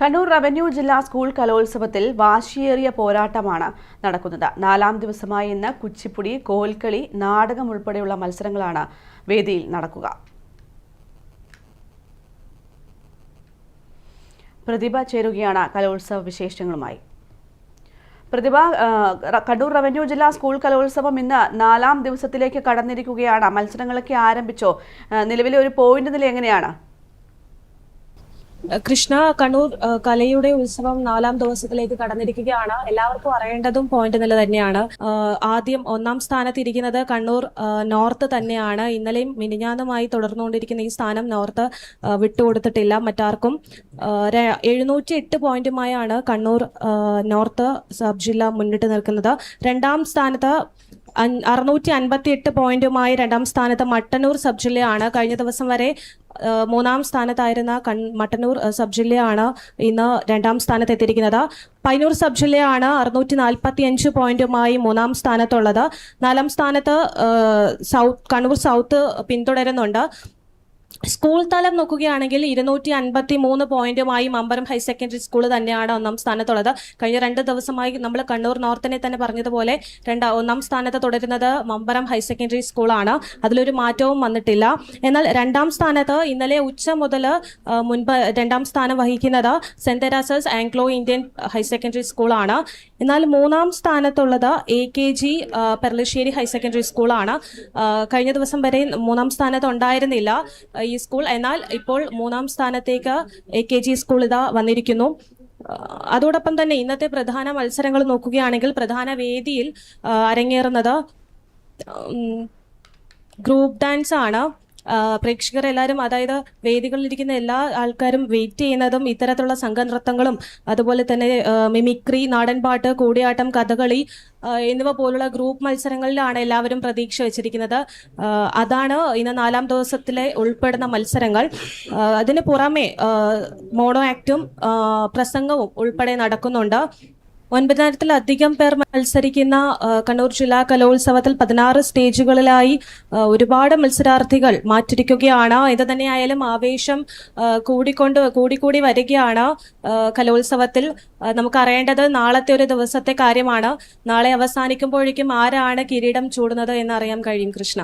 Kannur revenue ജില്ലാ school കലോത്സവത്തിൽ വാശിയേറിയ പോരാട്ടമാണ് നടക്കുന്നത്. നാലാം ദിവസമായ ഇന്ന് കുച്ചിപ്പുടി കോൽക്കളി നാടകം ഉൾപ്പെടെയുള്ള മത്സരങ്ങളാണ് വേദിയിൽ നടക്കുക. പ്രതിഭ ചേരുകയാണ് കലോത്സവ വിശേഷങ്ങളുമായി. പ്രതിഭ കണ്ണൂർ റവന്യൂ ജില്ലാ സ്കൂൾ കലോത്സവം ഇന്ന് നാലാം ദിവസത്തിലേക്ക് കടന്നിരിക്കുകയാണ്. മത്സരങ്ങളൊക്കെ ആരംഭിച്ചോ? നിലവിലെ ഒരു പോയിന്റ് നില എങ്ങനെയാണ്? കൃഷ്ണ കണ്ണൂർ കലയുടെ ഉത്സവം നാലാം ദിവസത്തിലേക്ക് കടന്നിരിക്കുകയാണ്. എല്ലാവർക്കും അറിയേണ്ടതും പോയിന്റ് നില തന്നെയാണ്. ആദ്യം ഒന്നാം സ്ഥാനത്ത് ഇരിക്കുന്നത് കണ്ണൂർ നോർത്ത് തന്നെയാണ്. ഇന്നലെയും മിനിഞ്ഞാന്നുമായി തുടർന്നുകൊണ്ടിരിക്കുന്ന ഈ സ്ഥാനം നോർത്ത് വിട്ടുകൊടുത്തിട്ടില്ല. മറ്റാർക്കും എഴുന്നൂറ്റി എട്ട് പോയിന്റുമായാണ് കണ്ണൂർ നോർത്ത് സബ് ജില്ല മുന്നിട്ട് നിൽക്കുന്നത്. രണ്ടാം സ്ഥാനത്ത് അറുന്നൂറ്റി അൻപത്തി എട്ട് പോയിന്റുമായി രണ്ടാം സ്ഥാനത്ത് മട്ടന്നൂർ സബ് ജില്ലയാണ് കഴിഞ്ഞ ദിവസം വരെ മൂന്നാം സ്ഥാനത്തായിരുന്ന കൺ മട്ടന്നൂർ സബ് ജില്ലയാണ് ഇന്ന് രണ്ടാം സ്ഥാനത്ത് എത്തിയിരിക്കുന്നത്. പൈനൂർ സബ് ജില്ലയാണ് അറുന്നൂറ്റി നാൽപ്പത്തി അഞ്ച് പോയിന്റുമായി മൂന്നാം സ്ഥാനത്തുള്ളത്. നാലാം സ്ഥാനത്ത് സൗത്ത് കണ്ണൂർ സൗത്ത് പിന്തുടരുന്നുണ്ട്. സ്കൂൾ തലം നോക്കുകയാണെങ്കിൽ ഇരുന്നൂറ്റി അൻപത്തി മൂന്ന് പോയിന്റുമായി മമ്പരം ഹയർ സെക്കൻഡറി സ്കൂൾ തന്നെയാണ് ഒന്നാം സ്ഥാനത്തുള്ളത്. കഴിഞ്ഞ രണ്ട് ദിവസമായി നമ്മൾ കണ്ണൂർ നോർത്തിനെ തന്നെ പറഞ്ഞതുപോലെ രണ്ടാം ഒന്നാം സ്ഥാനത്ത് തുടരുന്നത് മമ്പരം ഹയർ സെക്കൻഡറി സ്കൂളാണ്. അതിലൊരു മാറ്റവും വന്നിട്ടില്ല. എന്നാൽ രണ്ടാം സ്ഥാനത്ത് ഇന്നലെ ഉച്ച മുതൽ മുൻപ് രണ്ടാം സ്ഥാനം വഹിക്കുന്നത് saint Theresa's Anglo Indian higher secondary സ്കൂളാണ്. എന്നാൽ മൂന്നാം സ്ഥാനത്തുള്ളത് A K G Perlassery higher secondary സ്കൂളാണ്. കഴിഞ്ഞ ദിവസം വരെ മൂന്നാം സ്ഥാനത്ത് ഉണ്ടായിരുന്നില്ല. ഈ സ്കൂൾ എന്നാൽ ഇപ്പോൾ മൂന്നാം സ്ഥാനത്തേക്ക് എ കെ ജി സ്കൂൾ ഇതാ വന്നിരിക്കുന്നു. അതോടൊപ്പം തന്നെ ഇന്നത്തെ പ്രധാന മത്സരങ്ങൾ നോക്കുകയാണെങ്കിൽ പ്രധാന വേദിയിൽ അരങ്ങേറുന്നത് ഗ്രൂപ്പ് ഡാൻസ് ആണ്. പ്രേക്ഷകർ എല്ലാവരും അതായത് വേദികളിലിരിക്കുന്ന എല്ലാ ആൾക്കാരും വെയിറ്റ് ചെയ്യുന്നതും ഇത്തരത്തിലുള്ള സംഘനൃത്തങ്ങളും അതുപോലെ തന്നെ മിമിക്രി നാടൻപാട്ട് കൂടിയാട്ടം കഥകളി എന്നിവ പോലുള്ള ഗ്രൂപ്പ് മത്സരങ്ങളിലാണ് എല്ലാവരും പ്രതീക്ഷ വെച്ചിരിക്കുന്നത്. അതാണ് ഇന്ന് നാലാം ദിവസത്തിലെ ഉൾപ്പെടുന്ന മത്സരങ്ങൾ. അതിന് പുറമെ മോണോ ആക്റ്റും പ്രസംഗവും ഉൾപ്പെടെ നടക്കുന്നുണ്ട്. ഒൻപതിനായിരത്തിലധികം പേർ മത്സരിക്കുന്ന കണ്ണൂർ ജില്ലാ കലോത്സവത്തിൽ പതിനാറ് സ്റ്റേജുകളിലായി ഒരുപാട് മത്സരാർത്ഥികൾ മാറ്റിരിക്കുകയാണ്. ഇത് തന്നെയായാലും ആവേശം കൂടിക്കൊണ്ട് കൂടിക്കൂടി വരികയാണ് കലോത്സവത്തിൽ. നമുക്കറിയേണ്ടത് നാളത്തെ ഒരു ദിവസത്തെ കാര്യമാണ്. നാളെ അവസാനിക്കുമ്പോഴേക്കും ആരാണ് കിരീടം ചൂടുന്നത് എന്നറിയാൻ കഴിയും കൃഷ്ണ.